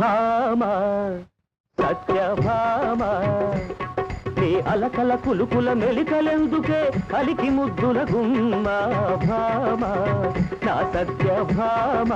భామ సత్యభామ. నీ అలకల కులుకుల మెలికలెందుకే కలికి ముద్దుల గుమ్మ భామ నా సత్యభామ.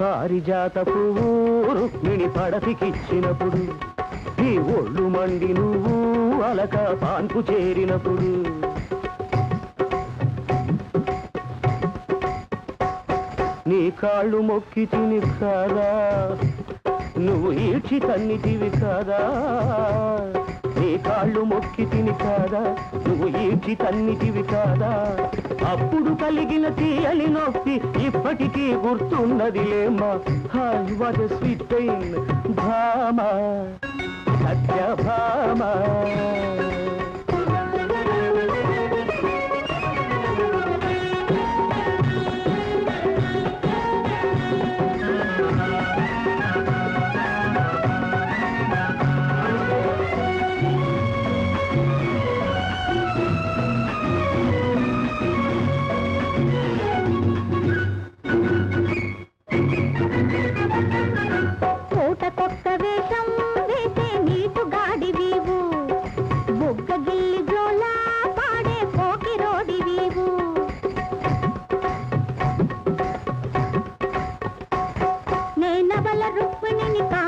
పారిజాత పువ్వు రుక్మిణి పడతికిచ్చినప్పుడు నీ ఒళ్ళు మండి నువ్వు అలక పాన్పు చేరినప్పుడు. నీ కాళ్ళు మొక్కి తిని కాదా? నువ్వు ఈడ్చి తన్నిటివి కాదా? నీ కాళ్ళు మొక్కి తిని కాదా? నువ్వు ఈడ్చి తన్నిటివి కాదా? అప్పుడు కలిగిన తీయని నొప్పి ఇప్పటికీ గుర్తున్నది లేమ్మా హాయ్ వాట్ స్వీట్ పెయిన్ భామ సత్యభామ పూట Mónica.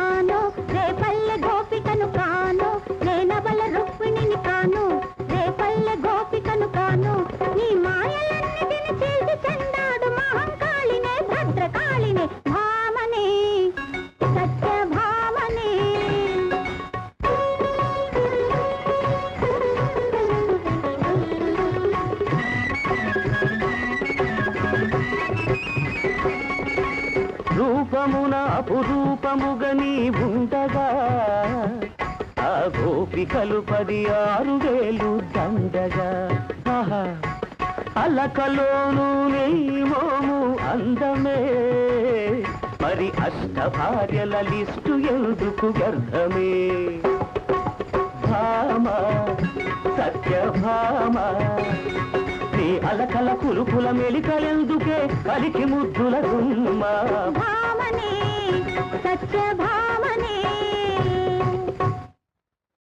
రూపమున అపురూపముగా నీవుండగా. ఆ గోపికలు పది ఆరు వేలు దండగా. అలకలోను నీవోము అందమే. మరి అష్ట భార్యల లిస్టు ఎందుకు గర్ధమే భామ సత్యభామ నీ అలకల కులుకుల మెలికలెందుకే కలికి ముద్దుల గుమ్మ?